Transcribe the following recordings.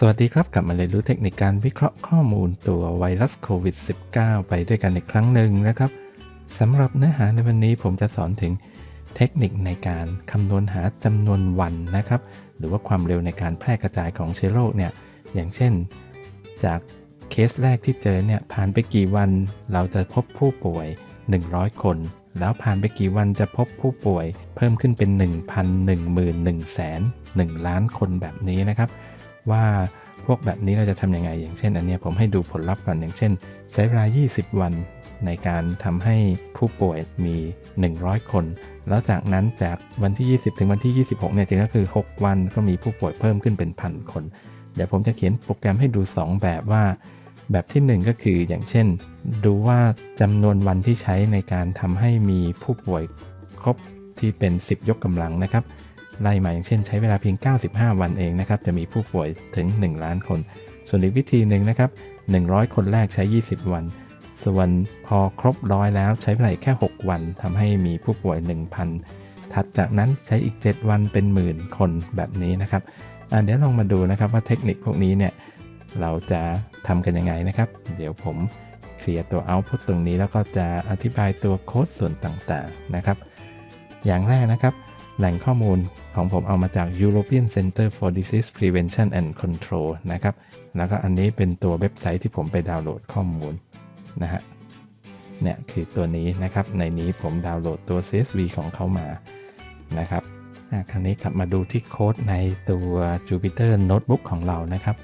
สวัสดีครับกลับมาเรียนรู้เทคนิคการวิเคราะห์ข้อมูลตัวไวรัสโควิด -19 ไปด้วยกันอีกครั้งหนึ่งนะครับสำหรับเนื้อหาในวันนี้ผมจะสอนถึงเทคนิคในการคำนวณหาจำนวนวันนะครับ หรือว่าความเร็วในการแพร่กระจายของเชื้อโรคเนี่ยอย่างเช่น จากเคสแรกที่เจอเนี่ยผ่านไปกี่วันเราจะพบผู้ป่วย 100 คน แล้วผ่านไปกี่วันจะพบผู้ป่วย เพิ่มขึ้นเป็น 1,000 10,000 1แสน1ล้านคนแบบนี้นะครับ ว่าพวกแบบนี้เราจะทำยังไง อย่างเช่น อันนี้ผมให้ดูผลลัพธ์ก่อนอย่างเช่น ใช้เวลา 20 วันในการทำให้ผู้ป่วยมี 100 คน แล้วจากนั้นจากวันที่ 20 ถึงวันที่ 26 เนี่ยจริงก็คือ 6 วันก็มีผู้ป่วยเพิ่มขึ้นเป็นพันคน เดี๋ยวผมจะเขียนโปรแกรมให้ดู 2 แบบว่า แบบที่ 1 ก็คืออย่างเช่น ดูว่าจำนวนวันที่ใช้ในการทำให้มีผู้ป่วยครบที่เป็น 10 ยกกำลังนะครับ ไล่มาอย่างเช่น ใช้เวลาเพียง 95 วันเองนะครับจะมีผู้ป่วยถึง 1 ล้านคน ส่วนอีกวิธีหนึ่งนะครับ 100 คนแรกใช้ 20 วัน ส่วนพอครบร้อยแล้วใช้เวลาแค่ 6 วันทำให้มีผู้ป่วย 1,000 ถัดจากนั้นใช้อีก 7 วันเป็นหมื่นคนแบบนี้นะครับเดี๋ยวลองมาดูนะครับว่าเทคนิคพวกนี้เนี่ยเราจะทำกันยังไงนะครับ เดี๋ยวผมเคลียร์ตัว output ตรงนี้แล้วก็จะอธิบายตัวโค้ดส่วนต่างๆนะครับ อย่างแรกนะครับ แหล่งข้อมูล ของผมเอามาจาก European Center for Disease Prevention and Control นะครับ แล้วก็อันนี้เป็นตัวเว็บไซต์ที่ผมไปดาวน์โหลดข้อมูลนะฮะ เนี่ยคือตัวนี้นะครับ ในนี้ผมดาวน์โหลดตัว CSV ของเขามานะครับคราวนี้กลับมาดูที่โค้ดในตัว Jupyter Notebook ของเรานะครับ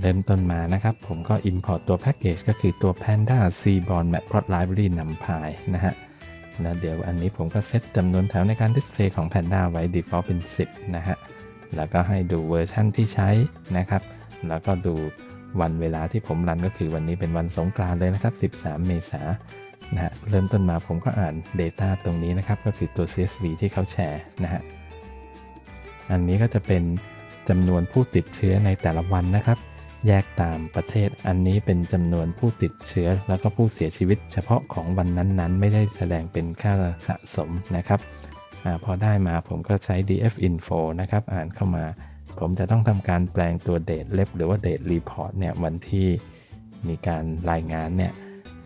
เริ่มต้นมานะครับ ผมก็ import ตัวแพ็กเกจก็คือตัว Panda Seaborn Matplot Library NumPy นะฮะ แล้วเดี๋ยวอันนี้ผมก็เซตจำนวนแถวในการดิสเพลย์ของ Panda ไว้ default เป็น 10 นะฮะ แล้วก็ให้ดูเวอร์ชั่นที่ใช้นะครับ แล้วก็ดูวันเวลาที่ผมรันก็คือวันนี้เป็นวันสงกรานต์เลยนะครับ 13 เมษายนนะฮะ เริ่มต้นมาผมก็อ่าน Data ตรงนี้นะครับ ก็คือตัว CSV ที่เขาแชร์นะฮะ อันนี้ก็จะเป็นจำนวนผู้ติดเชื้อในแต่ละวันนะครับ แยกตามประเทศอันนี้เป็นจำนวนผู้ติดเชื้อ แล้วก็ผู้เสียชีวิต เฉพาะของวันนั้นๆ ไม่ได้แสดงเป็นค่าสะสมนะครับอพอได้มาผมก็ใช้ df info นะครับ อ่านเข้ามา ผมจะต้องทำการแปลงตัว date left หรือว่า date report เนี่ยวันที่มีการรายงานเนี่ย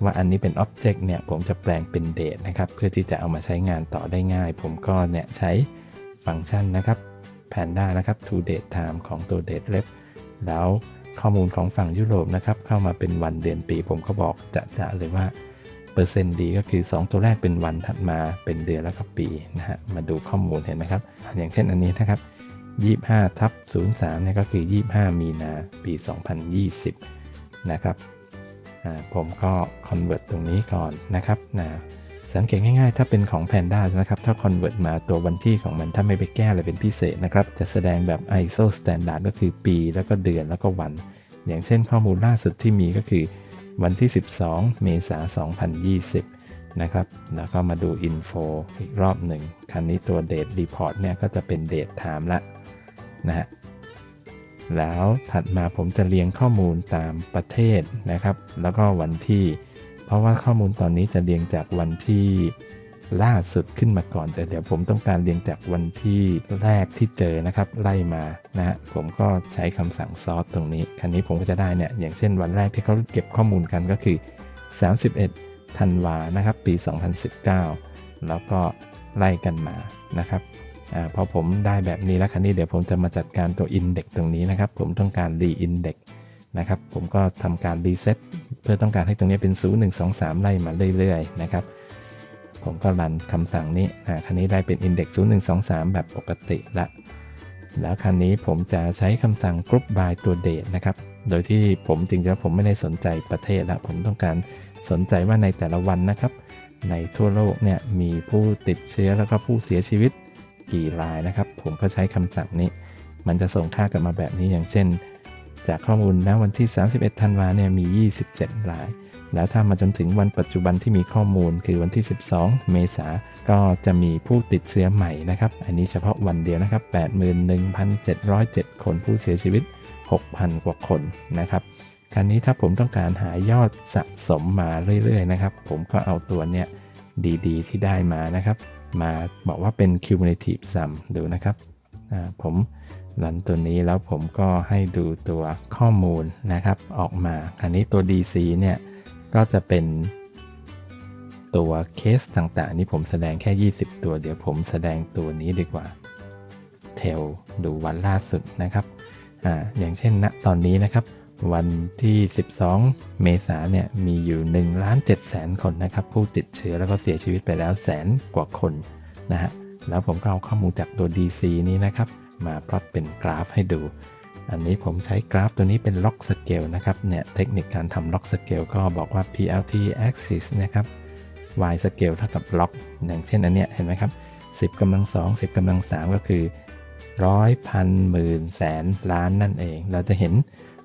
ว่าอันนี้เป็น object เนี่ยผมจะแปลงเป็น date นะครับ เพื่อที่จะเอามาใช้งานต่อได้ง่าย ผมก็เนี่ยใช้ฟังก์ชันนะครับ panda นะครับ to date time ของตัว date left แล้ว ข้อมูลของฝั่งยุโรปนะครับ เข้ามาเป็นวันเดือนปี ผมก็บอกจะจะเลยว่าเปอร์เซ็นต์ดีก็คือ 2 ตัวแรกเป็นวันถัดมาเป็นเดือนแล้วก็ปีนะฮะมาดูข้อมูลเห็นไหมครับ อย่างเช่นอันนี้นะครับ25ทับ03เนี่ยก็คือ 25 มีนาปี 2020 นะครับผมก็ convert ตรงนี้ก่อนนะครับนะ สังเกตง่ายๆ ถ้าเป็นของ Panda นะครับ ถ้า convert มาตัววันที่ของมัน ถ้าไม่ไปแก้อะไรเป็นพิเศษนะครับ จะแสดงแบบ ISO standard ก็คือปี แล้วก็เดือนแล้วก็วัน อย่างเช่นข้อมูลล่าสุดที่มีก็คือ วันที่ 12 เมษายน 2020นะครับ แล้วก็มาดู info อีกรอบหนึ่งคันนี้ตัว date report เนี่ยก็จะเป็น date time ละนะฮะ แล้วถัดมาผมจะเรียงข้อมูลตามประเทศนะครับ แล้วก็วันที่ เพราะว่าข้อมูลตอนนี้จะเรียงจากวันที่ล่าสุดขึ้นมาก่อน แต่เดี๋ยวผมต้องการเรียงจากวันที่แรกที่เจอนะครับ ไล่มานะฮะผมก็ใช้คำสั่งซอสตรงนี้ คันนี้ผมก็จะได้เนี่ยอย่างเช่นวันแรกที่เขาเก็บข้อมูลกันก็คือ 31ธันวานะครับ ปี 2019 แล้วก็ไล่กันมานะครับอาพอผมได้แบบนี้แล้วคันนี้เดี๋ยวผมจะมาจัดการตัว Index ตรงนี้นะครับ ผมต้องการ Re-Index นะครับ ผมก็ทำการ Reset เพื่อต้องการให้ตรงนี้เป็น 0 1 2 3 ไล่มาเรื่อยๆนะครับ ผมก็รันคำสั่งนี้อ่าคันนี้ได้เป็น Index 0 1 2 3 แบบปกติละ แล้วคันนี้ผมจะใช้คำสั่ง Group by ตัว Date นะครับ โดยที่ผมจริงๆผมไม่ได้สนใจประเทศละ ผมต้องการสนใจว่าในแต่ละวันนะครับ ในทั่วโลกเนี่ยมีผู้ติดเชื้อแล้วก็ผู้เสียชีวิตกี่รายนะครับ ผมก็ใช้คำสั่งนี้ มันจะส่งค่ากลับมาแบบนี้อย่างเช่น จากข้อมูลณวันที่ 31 ธันวาเนี่ยมี 27 ราย แล้วถ้ามาจนถึงวันปัจจุบันที่มีข้อมูลคือวันที่ 12 เมษาก็จะมีผู้ติดเชื้อใหม่นะครับ อันนี้เฉพาะวันเดียวนะครับ 81,707 คนผู้เสียชีวิต 6,000 กว่าคนนะครับคราวนี้ถ้าผมต้องการหายอดสะสมมาเรื่อยๆนะครับ ผมก็เอาตัวเนี้ยดีๆ ที่ได้มานะครับ มาบอกว่าเป็น cumulative sum ดูนะครับผม รันตัวนี้แล้วผมก็ให้ดูตัวข้อมูลนะครับออกมาอันนี้ตัว DC เนี่ยก็จะเป็นตัวเคสต่างๆ นี่ผมแสดงแค่ 20 ตัว เดี๋ยวผมแสดงตัวนี้ดีกว่าเทลดูวันล่าสุดนะครับอ่าอย่างเช่นณตอนนี้นะครับ วันที่ 12 เมษาเนี่ยมีอยู่1ล้าน7แสนคนนะครับ ผู้ติดเชื้อแล้วก็เสียชีวิตไปแล้วแสนกว่าคนนะฮะแล้วผมก็เอาข้อมูลจากตัว DC นี้นะครับ มาพลอตเป็นกราฟให้ดู อันนี้ผมใช้กราฟตัวนี้เป็นล็อกสเกลนะครับ เนี่ยเทคนิคการทำล็อกสเกลก็บอกว่า PLT axis นะครับ y สเกลเท่ากับล็อกอย่างเช่นอันเนี้ยเห็นไหมครับ 10กำลัง2 10กำลัง3ก็คือร้อยพันหมื่นแสนล้านนั่นเอง เราจะเห็น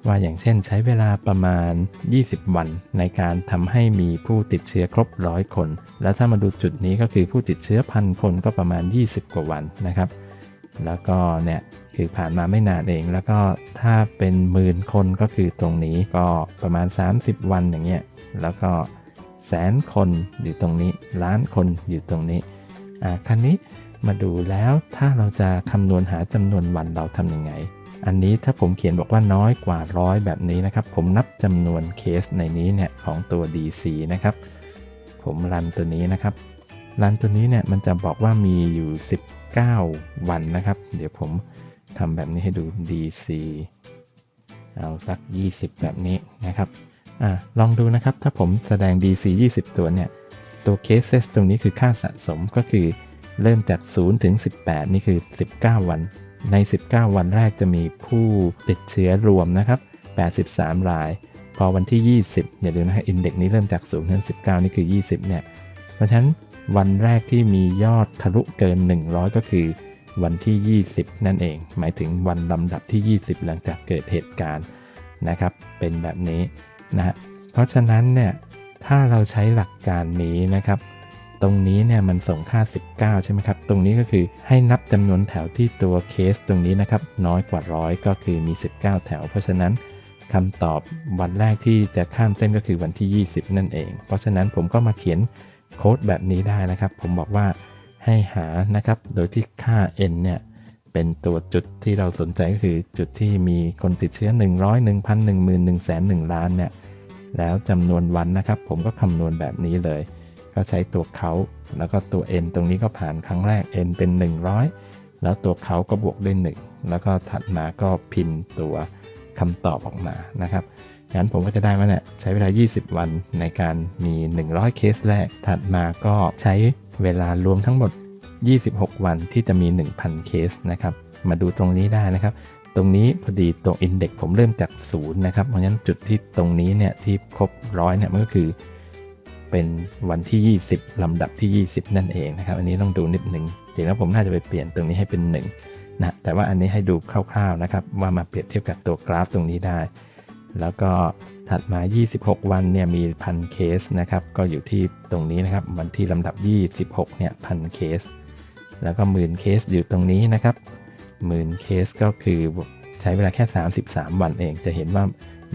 ว่าอย่างเช่นใช้เวลาประมาณ 20 วัน ในการทำให้มีผู้ติดเชื้อครบร้อยคน แล้วถ้ามาดูจุดนี้ก็คือผู้ติดเชื้อพันคนก็ประมาณ 20 กว่าวันนะครับ แล้วก็เนี่ยคือผ่านมาไม่นานเอง แล้วก็ถ้าเป็นหมื่นคนก็คือตรงนี้ก็ประมาณ 30 วันอย่างเงี้ยแล้วก็แสนคนอยู่ตรงนี้ ล้านคนอยู่ตรงนี้อ่าคันนี้มาดูแล้วถ้าเราจะคำนวณหาจำนวนวันเราทำยังไง อันนี้ถ้าผมเขียนบอกว่าน้อยกว่าร้อยแบบนี้นะครับ ผมนับจำนวนเคสในนี้เนี่ยของตัว DC นะครับ ผมรันตัวนี้นะครับ รันตัวนี้เนี่ยมันจะบอกว่ามีอยู่ 9 วันนะครับ เดี๋ยวผมทำแบบนี้ให้ดู DC เอาสัก 20 แบบนี้นะครับอลองดูนะครับ ถ้าผมแสดง DC 20 ตัวเนี่ย ตัว cases ตรงนี้คือค่าสะสมก็คือเริ่มจาก 0 ถึง 18 นี่คือ 19 วัน ใน 19 วันแรกจะมีผู้ติดเชื้อรวมนะครับ 83 ราย พอวันที่ 20 อย่าลืมนะฮะอินเด็กนี้เริ่มจาก 0 ถึง 19 นี่คือ 20 เนี่ย เพราะฉะนั้น วันแรกที่มียอดทะลุเกิน 100 ก็คือวันที่ 20 นั่นเอง หมายถึงวันลำดับที่ 20 หลังจากเกิดเหตุการณ์นะครับ เป็นแบบนี้นะฮะเพราะฉะนั้นเนี่ยถ้าเราใช้หลักการนี้นะครับ ตรงนี้เนี่ยมันส่งค่า 19 ใช่ไหมครับ ตรงนี้ก็คือให้นับจำนวนแถวที่ตัวเคสตรงนี้นะครับ น้อยกว่าร้อยก็คือมี 19 แถว เพราะฉะนั้นคำตอบวันแรกที่จะข้ามเส้นก็คือวันที่ 20 นั่นเอง เพราะฉะนั้นผมก็มาเขียน โค้ดแบบนี้ได้นะครับ ผมบอกว่าให้หานะครับ โดยที่ค่า n เนี่ยเป็นตัวจุดที่เราสนใจก็คือจุดที่มีคนติดเชื้อ 100 1,000 10,000 1 0 0 0 0 1ล้านเนี่ยแล้วจำนวนวันนะครับ ผมก็คำนวณแบบนี้เลย ก็ใช้ตัวเขาแล้วก็ตัว n ตรงนี้ก็ผ่านครั้งแรก n เป็น 100 แล้วตัวเขาก็บวกด้วย1แล้วก็ถัดมาก็พิมพ์ตัวคำตอบออกมานะครับ งั้นผมก็จะได้ว่าเนี่ยใช้เวลา 20 วันในการมี 100 เคสแรก ถัดมาก็ใช้เวลารวมทั้งหมด 26 วันที่จะมี 1,000 เคสนะครับ มาดูตรงนี้ได้นะครับ ตรงนี้พอดีตัวอินเด็กผมเริ่มจากศูนย์นะครับ เพราะฉะนั้นจุดที่ตรงนี้เนี่ยที่ครบร้อยเนี่ยมันก็คือเป็นวันที่ 20 ลำดับที่ 20 นั่นเองนะครับ อันนี้ต้องดูนิดหนึ่งจริงแล้วผมน่าจะไปเปลี่ยนตรงนี้ให้เป็น 1 นะ แต่ว่าอันนี้ให้ดูคร่าวๆนะครับ ว่ามาเปรียบเทียบกับตัวกราฟตรงนี้ได้ แล้วก็ถัดมา 26 วันเนี่ยมีพันเคสนะครับ ก็อยู่ที่ตรงนี้นะครับ วันที่ลำดับ 26 เนี่ยพันเคส แล้วก็หมื่นเคสอยู่ตรงนี้นะครับหมื่นเคสก็คือใช้เวลาแค่ 33 วันเอง จะเห็นว่า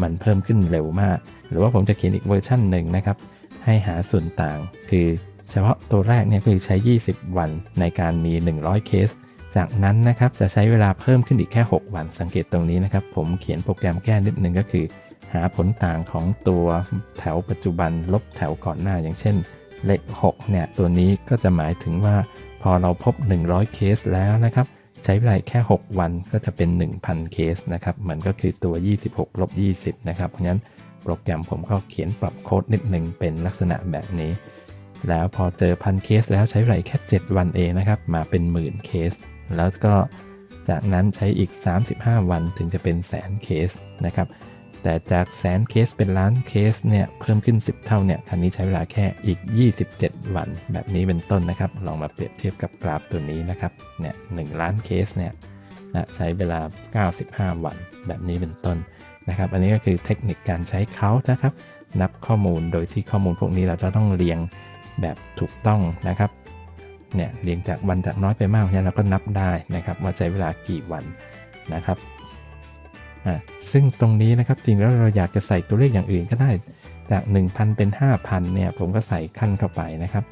มันเพิ่มขึ้นเร็วมาก หรือว่าผมจะเขียนอีกเวอร์ชันหนึ่งนะครับ ให้หาส่วนต่าง คือเฉพาะตัวแรกเนี่ยคือใช้ 20 วันในการมี 100 เคส จากนั้นนะครับจะใช้เวลาเพิ่มขึ้นอีกแค่ 6 วันสังเกตตรงนี้นะครับ ผมเขียนโปรแกรมแก้นิดนึงก็คือ หาผลต่างของตัวแถวปัจจุบันลบแถวก่อนหน้าอย่างเช่น เลข6เนี่ยตัวนี้ก็จะหมายถึงว่าพอเราพบ 100 เคสแล้วนะครับ ใช้เวลาแค่ 6 วันก็จะเป็น 1,000 เคสนะครับมันก็คือตัว 26ลบ20 นะครับเพราะฉะนั้นโปรแกรมผมก็เขียนปรับโค้ดนิดหนึ่งเป็นลักษณะแบบนี้ แล้วพอเจอพันเคสแล้วใช้เวลาแค่ 7 วันเองนะครับมาเป็นหมื่นเคส แล้วก็จากนั้นใช้อีก 35 วันถึงจะเป็นแสนเคสนะครับ แต่จากแสนเคสเป็นล้านเคสเนี่ยเพิ่มขึ้น 10 เท่าเนี่ยคันนี้ใช้เวลาแค่อีก 27 วัน แบบนี้เป็นต้นนะครับ ลองมาเปรียบเทียบกับกราฟตัวนี้นะครับเนี่ยหล้านเคสเนี่ยใช้เวลา 95 วัน แบบนี้เป็นต้นนะครับ อันนี้ก็คือเทคนิคการใช้เขานะครับ นับข้อมูลโดยที่ข้อมูลพวกนี้เราจะต้องเรียงแบบถูกต้องนะครับ เนี่ยเรียงจากวันจากน้อยไปมากเนี่ยเราก็นับได้นะครับว่าใช้เวลากี่วันนะครับอ่าซึ่งตรงนี้นะครับจริงแล้วเราอยากจะใส่ตัวเลขอย่างอื่นก็ได้จาก 1,000 เป็น 5,000เนี่ยผมก็ใส่ขั้นเข้าไปนะครับ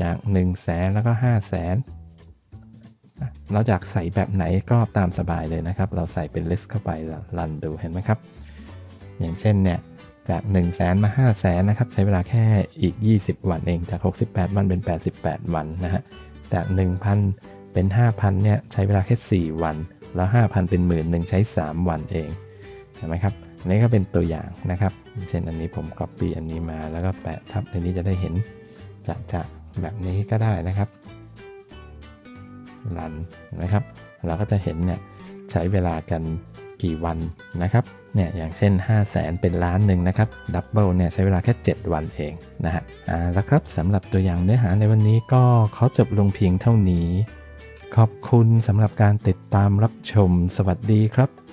จาก1 0 0 0 0แสนแล้วก็ 5 0 0แสนเราอยากใส่แบบไหนก็ตามสบายเลยนะครับ เราใส่เป็น list เข้าไปแล้วรันดูเห็นไหมครับ อย่างเช่นเนี่ย จาก 1 0 0 0 0แสนมา 5 0 0แสนนะครับใช้เวลาแค่อีก 20 วันเองจาก 68 วันเป็น 88 วันนะฮะจาก 1,000 เป็น 5,000เนี่ยใช้เวลาแค่ 4 วัน แล้ว 5,000 เป็นหมื่นหนึ่งใช้ 3 วันเองเห็นไหมครับอันนี้ก็เป็นตัวอย่างนะครับ เช่นอันนี้ผม copy อันนี้มาแล้วก็แปะทับอันนี้จะได้เห็นจะจะแบบนี้ก็ได้นะครับรันนะครับ เราก็จะเห็นเนี่ยใช้เวลากัน กี่วันนะครับเนี่ยอย่างเช่น 5 0 0แสนเป็นล้านหนึ่งนะครับดับเบิลเนี่ยใช้เวลาแค่ 7 วันเองนะฮะอ่าแล้วครับสำหรับตัวอย่างเนื้อหาในวันนี้ก็ขอจบลงเพียงเท่านี้ ขอบคุณสำหรับการติดตามรับชมสวัสดีครับ